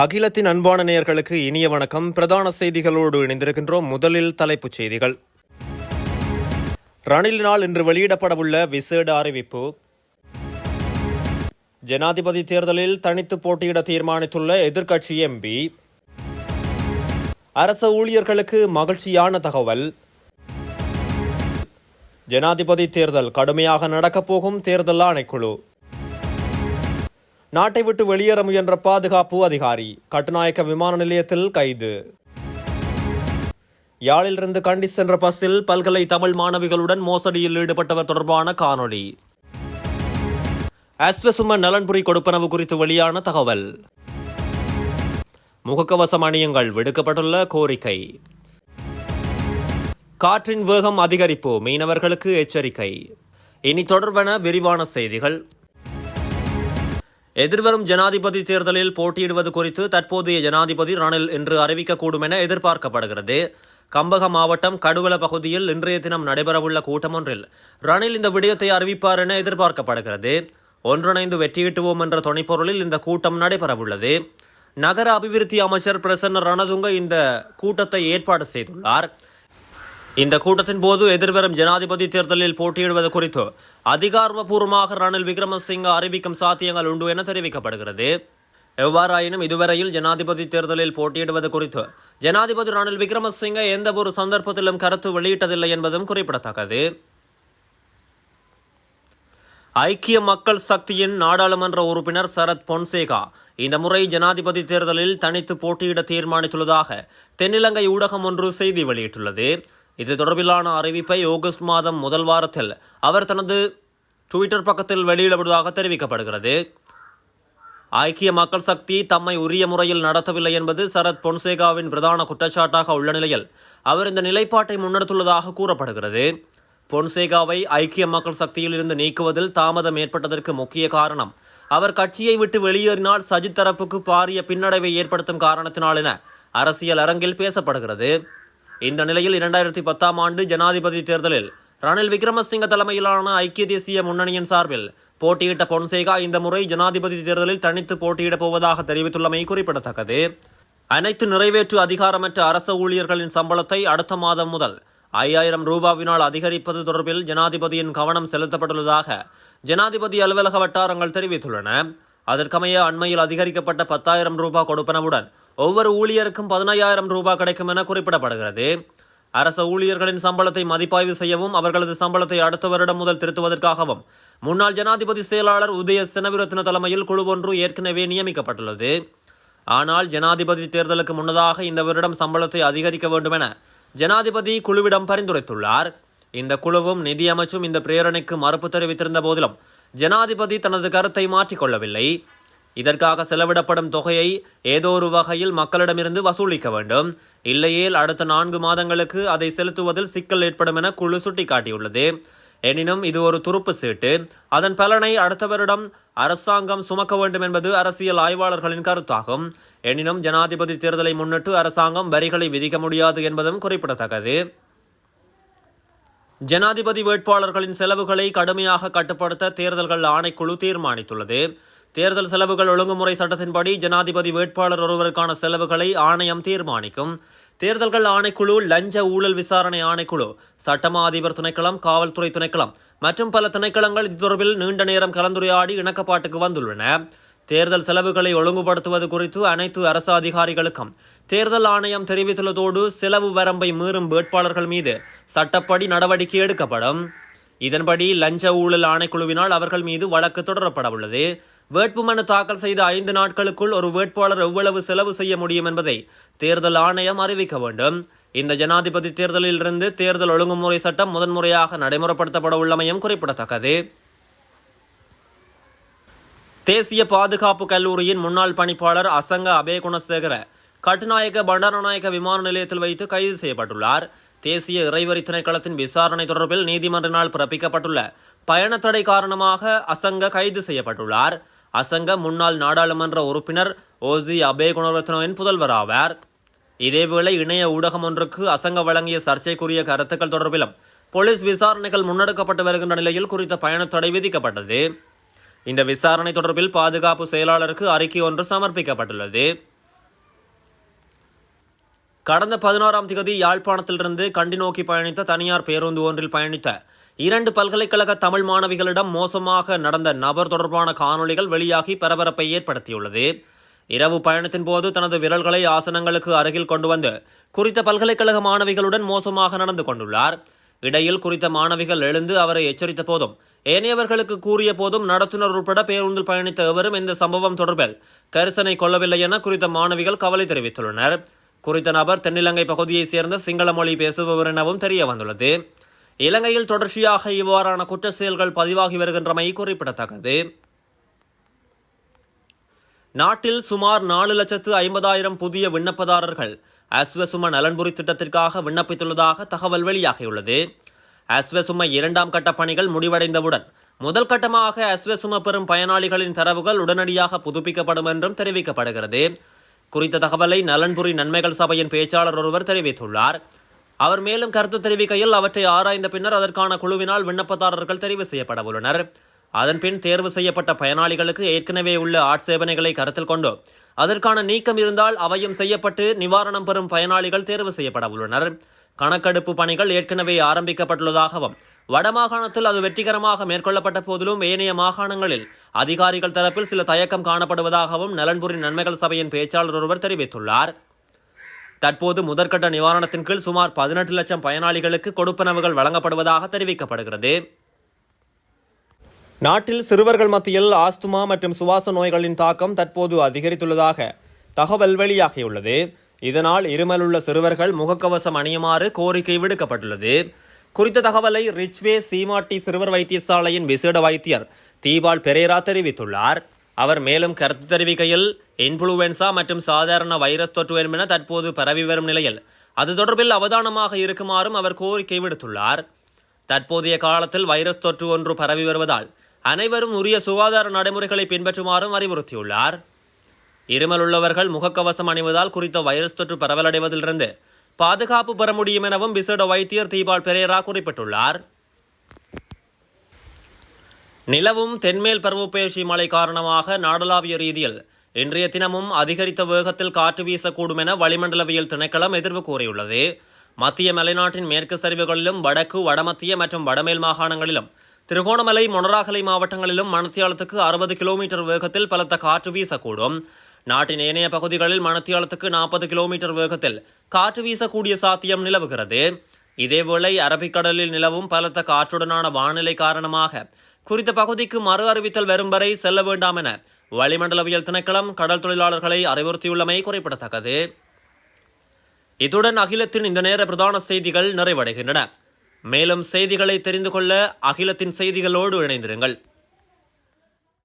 அகிலத்தின் அன்பான நேயர்களுக்கு இனிய வணக்கம். பிரதான செய்திகளோடு இணைந்திருக்கின்றோம். முதலில் தலைப்புச் செய்திகள். ரணிலினால் இன்று வெளியிடப்படவுள்ள விசேட அறிவிப்பு. ஜனாதிபதி தேர்தலில் தனித்து போட்டியிட தீர்மானித்துள்ள எதிர்க்கட்சி எம்பி அரச ஊழியர்களுக்கு மகிழ்ச்சியான தகவல். ஜனாதிபதி தேர்தல் கடுமையாக நடக்கப் போகும் தேர்தல் ஆணைக்குழு. நாட்டை விட்டு வெளியேற முயன்ற பாதுகாப்பு அதிகாரி கட்டுநாயக்க விமான நிலையத்தில் கைது. யாழிலிருந்து கண்டி சென்ற பஸ்ஸில் பல்கலை தமிழ் மாணவிகளுடன் மோசடியில் ஈடுபட்டவர் தொடர்பான காணொளி. அஸ்வசும நலன்புரி கொடுப்பனவு குறித்து வெளியான தகவல். முகக்கவசம் அணியுங்கள் விடுக்கப்பட்டுள்ள கோரிக்கை. காற்றின் வேகம் அதிகரிப்பு மீனவர்களுக்கு எச்சரிக்கை. இனி தொடர்வன விரிவான செய்திகள். எதிர்வரும் ஜனாதிபதி தேர்தலில் போட்டியிடுவது குறித்து தற்போதைய ஜனாதிபதி ரணில் இன்று அறிவிக்கக்கூடும் என எதிர்பார்க்கப்படுகிறது. கம்பக மாவட்டம் கடுவல பகுதியில் இன்றைய தினம் நடைபெறவுள்ள கூட்டம் ஒன்றில் ரணில் இந்த விடயத்தை அறிவிப்பார் என எதிர்பார்க்கப்படுகிறது. ஒன்றிணைந்து வெற்றியிட்டுவோம் என்ற துணைப்பொருளில் இந்த கூட்டம் நடைபெறவுள்ளது. நகர அபிவிருத்தி அமைச்சர் பிரசன்ன ரணதுங்க இந்த கூட்டத்தை ஏற்பாடு செய்துள்ளார். இந்த கூட்டத்தின் போது எதிர்வரும் ஜனாதிபதி தேர்தலில் போட்டியிடுவது குறித்து அதிகாரப்பூர்வமாக ரணில் விக்ரமசிங்க அறிவிக்கும் சாத்தியங்கள் உண்டு என தெரிவிக்கப்படுகிறது. எவ்வாறாயினும் இதுவரையில் ஜனாதிபதி தேர்தலில் போட்டியிடுவது குறித்து ஜனாதிபதி ரணில் விக்ரமசிங்க எந்த ஒரு சந்தர்ப்பத்திலும் கருத்து வெளியிட்டதில்லை என்பதும் குறிப்பிடத்தக்கது. ஐக்கிய மக்கள் சக்தியின் நாடாளுமன்ற உறுப்பினர் சரத் பொன்சேகா இந்த முறை ஜனாதிபதி தேர்தலில் தனித்து போட்டியிட தீர்மானித்துள்ளதாக தென்னிலங்கை ஊடகம் ஒன்று செய்தி வெளியிட்டுள்ளது. இது தொடர்பிலான அறிவிப்பை ஆகஸ்ட் மாதம் முதல் வாரத்தில் அவர் தனது ட்விட்டர் பக்கத்தில் வெளியிடப்படுவதாக தெரிவிக்கப்படுகிறது. ஐக்கிய மக்கள் சக்தி தம்மை உரிய முறையில் நடத்தவில்லை என்பது சரத் பொன்சேகாவின் பிரதான குற்றச்சாட்டாக உள்ள நிலையில் அவர் இந்த நிலைப்பாட்டை முன்னெடுத்துள்ளதாக கூறப்படுகிறது. பொன்சேகாவை ஐக்கிய மக்கள் சக்தியில் இருந்து நீக்குவதில் தாமதம் ஏற்பட்டதற்கு முக்கிய காரணம் அவர் கட்சியை விட்டு வெளியேறினால் சஜித் தரப்புக்கு பாரிய பின்னடைவை ஏற்படுத்தும் காரணத்தினால் என அரசியல் அரங்கில் பேசப்படுகிறது. இந்த நிலையில் இரண்டாயிரத்தி பத்தாம் ஆண்டு ஜனாதிபதி தேர்தலில் ரணில் விக்ரமசிங்க தலைமையிலான ஐக்கிய தேசிய முன்னணியின் சார்பில் போட்டியிட்ட பொன்சேகா இந்த முறை ஜனாதிபதி தேர்தலில் தனித்து போட்டியிடப் போவதாக தெரிவித்துள்ளமை குறிப்பிடத்தக்கது. அனைத்து நிறைவேற்று அதிகாரமற்ற அரச ஊழியர்களின் சம்பளத்தை அடுத்த மாதம் முதல் ஐயாயிரம் ரூபாவினால் அதிகரிப்பது தொடர்பில் ஜனாதிபதியின் கவனம் செலுத்தப்பட்டுள்ளதாக ஜனாதிபதி அலுவலக வட்டாரங்கள் தெரிவித்துள்ளன. அதற்கமைய அண்மையில் அதிகரிக்கப்பட்ட பத்தாயிரம் ரூபாய் கொடுப்பனவுடன் ஒவ்வொரு ஊழியருக்கும் பதினையாயிரம் ரூபாய் கிடைக்கும் என குறிப்பிடப்படுகிறது. அரச ஊழியர்களின் சம்பளத்தை மதிப்பாய்வு செய்யவும் அவர்களது சம்பளத்தை அடுத்த வருடம் முதல் திருத்துவதற்காகவும் முன்னாள் ஜனாதிபதி செயலாளர் உதய செனவிரத்ன தலைமையில் குழு ஒன்று ஏற்கனவே நியமிக்கப்பட்டுள்ளது. ஆனால் ஜனாதிபதி தேர்தலுக்கு முன்னதாக இந்த வருடம் சம்பளத்தை அதிகரிக்க வேண்டும் என ஜனாதிபதி குழுவிடம் பரிந்துரைத்துள்ளார். இந்த குழுவும் நிதியமைச்சும் இந்த பிரேரணைக்கு மறுப்பு தெரிவித்திருந்த போதிலும் ஜனாதிபதி தனது கருத்தை மாற்றிக்கொள்ளவில்லை. இதற்காக செலவிடப்படும் தொகையை ஏதோ ஒரு வகையில் மக்களிடமிருந்து வசூலிக்க வேண்டும். இல்லையேல் அடுத்த நான்கு மாதங்களுக்கு அதை செலுத்துவதில் சிக்கல் ஏற்படும் என குழு சுட்டிக்காட்டியுள்ளது. எனினும் இது ஒரு துருப்பு சீட்டு. அதன் பலனை அடுத்த வருடம் அரசாங்கம் சுமக்க வேண்டும் என்பது அரசியல் ஆய்வாளர்களின் கருத்தாகும். எனினும் ஜனாதிபதி தேர்தலை முன்னிட்டு அரசாங்கம் வரிகளை விதிக்க முடியாது என்பதும் குறிப்பிடத்தக்கது. ஜனாதிபதி வேட்பாளர்களின் செலவுகளை கடுமையாக கட்டுப்படுத்த தேர்தல்கள் ஆணைக்குழு தீர்மானித்துள்ளது. தேர்தல் செலவுகள் ஒழுங்குமுறை சட்டத்தின்படி ஜனாதிபதி வேட்பாளர் ஒருவருக்கான செலவுகளை ஆணையம் தீர்மானிக்கும். தேர்தல்கள் ஆணைக்குழு லஞ்ச ஊழல் விசாரணை ஆணைக்குழு சட்டமா அதிபர் துணைக்களம் காவல்துறை துணைக்களம் மற்றும் பல திணைக்களங்கள் இது தொடர்பில் நீண்ட நேரம் கலந்துரையாடி இணக்கப்பாட்டுக்கு வந்துள்ளன. தேர்தல் செலவுகளை ஒழுங்குபடுத்துவது குறித்து அனைத்து அரசு அதிகாரிகளுக்கும் தேர்தல் ஆணையம் தெரிவித்துள்ளதோடு செலவு வரம்பை மீறும் வேட்பாளர்கள் மீது சட்டப்படி நடவடிக்கை எடுக்கப்படும். இதன்படி லஞ்ச ஊழல் ஆணைக்குழுவினால் அவர்கள் மீது வழக்கு தொடரப்பட உள்ளது வேட்புமனு தாக்கல் செய்த ஐந்து நாட்களுக்குள் ஒரு வேட்பாளர் எவ்வளவு செலவு செய்ய முடியும் என்பதை தேர்தல் ஆணையம் அறிவிக்க வேண்டும். இந்த ஜனாதிபதி தேர்தலில் இருந்து தேர்தல் ஒழுங்குமுறை சட்டம் முதன்முறையாக நடைமுறைப்படுத்தப்பட உள்ளமையும் குறிப்பிடத்தக்கது. தேசிய பாதுகாப்பு கல்லூரியின் முன்னாள் பணிப்பாளர் அசங்க அபே குணசேகர கட்டுநாயக்க பண்டாரநாயக்க விமான நிலையத்தில் வைத்து கைது செய்யப்பட்டுள்ளார். தேசிய இறைவரி திணைக்களத்தின் விசாரணை தொடர்பில் நீதிமன்றினால் பிறப்பிக்கப்பட்டுள்ள பயணத்தடை காரணமாக அசங்க கைது செய்யப்பட்டுள்ளார். அசங்க முன்னாள் நாடாளுமன்ற உறுப்பினர் ஓசி அபே குணரத்னவின் புதல்வர் ஆவார். இதேவேளை இணைய ஊடகம் ஒன்றுக்கு அசங்க வழங்கிய சர்ச்சைக்குரிய கருத்துக்கள் தொடர்பிலும் போலீஸ் விசாரணைகள் முன்னெடுக்கப்பட்டு வருகின்ற நிலையில் குறித்த பயணத்தடை விதிக்கப்பட்டது. இந்த விசாரணை தொடர்பில் பாதுகாப்பு செயலாளருக்கு அறிக்கை ஒன்று சமர்ப்பிக்கப்பட்டுள்ளது. கடந்த பதினோராம் திகதி யாழ்ப்பாணத்திலிருந்து கண்டி நோக்கி பயணித்த தனியார் பேருந்து ஒன்றில் பயணித்த இரண்டு பல்கலைக்கழக தமிழ் மாணவிகளிடம் மோசமாக நடந்த நபர் தொடர்பான காணொளிகள் வெளியாகி பரபரப்பை ஏற்படுத்தியுள்ளது. இரவு பயணத்தின் போது தனது விரல்களை ஆசனங்களுக்கு அருகில் கொண்டு வந்து குறித்த பல்கலைக்கழக மாணவிகளுடன் மோசமாக நடந்து கொண்டுள்ளார். இடையில் குறித்த மாணவிகள் எழுந்து அவரை எச்சரித்த போதும் ஏனையவர்களுக்கு கூறிய போதும் நடத்துனர் உட்பட பேருந்தில் பயணித்த எவரும் இந்த சம்பவம் தொடர்பில் கரிசனை கொள்ளவில்லை என குறித்த மாணவிகள் கவலை தெரிவித்துள்ளனர். குறித்த நபர் தென்னிலங்கை பகுதியைச் சேர்ந்த சிங்கள மொழி பேசுபவர் எனவும் தெரிய வந்துள்ளது. இலங்கையில் தொடர்ச்சியாக இவ்வாறான குற்ற செயல்கள் பதிவாகி வருகின்றமை குறிப்பிடத்தக்கது. நாட்டில் சுமார் நாலு லட்சத்து ஐம்பதாயிரம் புதிய விண்ணப்பதாரர்கள் அஸ்வசும நலன்புரி திட்டத்திற்காக விண்ணப்பித்துள்ளதாக தகவல் வெளியாகியுள்ளது. அஸ்வசும இரண்டாம் கட்ட பணிகள் முடிவடைந்தவுடன் முதல் கட்டமாக அஸ்வசும பெறும் பயனாளிகளின் தரவுகள் உடனடியாக புதுப்பிக்கப்படும் என்றும் தெரிவிக்கப்படுகிறது. குறித்த தகவலை நலன்புரி நன்மைகள் சபையின் பேச்சாளர் ஒருவர் தெரிவித்துள்ளார். அவர் மேலும் கருத்து தெரிவிக்கையில் அவற்றை ஆராய்ந்த பின்னர் அதற்கான குழுவினால் விண்ணப்பதாரர்கள் தெரிவு செய்யப்பட உள்ளனர். அதன்பின் தேர்வு செய்யப்பட்ட பயனாளிகளுக்கு ஏற்கனவே உள்ள ஆட்சேபனைகளை கருத்தில் கொண்டு அதற்கான நீக்கம் இருந்தால் அவையும் செய்யப்பட்டு நிவாரணம் பெறும் பயனாளிகள் தேர்வு செய்யப்பட உள்ளனர். கணக்கெடுப்பு பணிகள் ஏற்கனவே ஆரம்பிக்கப்பட்டுள்ளதாகவும் வடமாகாணத்தில் அது வெற்றிகரமாக மேற்கொள்ளப்பட்ட போதிலும் ஏனைய மாகாணங்களில் அதிகாரிகள் தரப்பில் சில தயக்கம் காணப்படுவதாகவும் நலன்புரி நன்மைகள் சபையின் பேச்சாளர் ஒருவர் தெரிவித்துள்ளார். தற்போது முதற்கட்ட நிவாரணத்தின் கீழ் சுமார் பதினெட்டு லட்சம் பயனாளிகளுக்கு கொடுப்பனவுகள் வழங்கப்படுவதாக தெரிவிக்கப்படுகிறது. நாட்டில் சிறுவர்கள் மத்தியில் ஆஸ்துமா மற்றும் சுவாச நோய்களின் தாக்கம் தற்போது அதிகரித்துள்ளதாக தகவல் வெளியாகியுள்ளது. இதனால் இருமலுள்ள சிறுவர்கள் முகக்கவசம் அணியுமாறு கோரிக்கை விடுக்கப்பட்டுள்ளது. குறித்த தகவலை ரிச்வே சீமாட்டி சிறுவர் வைத்தியசாலையின் விசேட வைத்தியர் தீபால் பெரேரா தெரிவித்துள்ளார். அவர் மேலும் கருத்து தெரிவிக்கையில் இன்ஃப்ளூவென்சா மற்றும் சாதாரண வைரஸ் தொற்று என்பன தற்போது பரவி வரும் நிலையில் அது தொடர்பில் அவதானமாக இருக்குமாறும் அவர் கோரிக்கை விடுத்துள்ளார். தற்போதைய காலத்தில் வைரஸ் தொற்று ஒன்று பரவி வருவதால் அனைவரும் உரிய சுகாதார நடைமுறைகளை பின்பற்றுமாறும் அறிவுறுத்தியுள்ளார். இருமல் உள்ளவர்கள் முகக்கவசம் அணிவதால் குறித்த வைரஸ் தொற்று பரவலடைவதிலிருந்து பாதுகாப்பு பெற முடியும் எனவும் விசேட வைத்தியர் தீபால் பெரேரா குறிப்பிட்டுள்ளார். நிலவும் தென்மேல் பருவப்பெயர்ச்சி மழை காரணமாக நாடளாவிய ரீதியில் இன்றைய தினமும் அதிகரித்த வேகத்தில் காற்று வீசக்கூடும் என வளிமண்டலவியல் திணைக்களம் எதிர்வு கூறியுள்ளது. மத்திய மலைநாட்டின் மேற்கு சரிவுகளிலும் வடக்கு வடமத்திய மற்றும் வடமேல் மாகாணங்களிலும் திருகோணமலை மொனராகலை மாவட்டங்களிலும் மணத்தியாலத்துக்கு அறுபது கிலோமீட்டர் வேகத்தில் பலத்த காற்று வீசக்கூடும். நாட்டின் ஏனைய பகுதிகளில் மணத்தியாலத்துக்கு நாற்பது கிலோமீட்டர் வேகத்தில் காற்று வீசக்கூடிய சாத்தியம் நிலவுகிறது. இதேவேளை அரபிக்கடலில் நிலவும் பலத்த காற்றுடனான வானிலை காரணமாக குறித்த பகுதிக்கு மறு அறிவித்தல் வரும் வரை செல்ல வேண்டாம் என வளிமண்டலவியல் திணைக்களம் கடல் தொழிலாளர்களை அறிவுறுத்தியுள்ளமை குறிப்பிடத்தக்கது. இத்துடன் அகிலத்தின் இந்த நேர பிரதான செய்திகள் நிறைவடைகின்றன. மேலும் செய்திகளை தெரிந்து கொள்ள அகிலத்தின் செய்திகளோடு இணைந்திருங்கள்.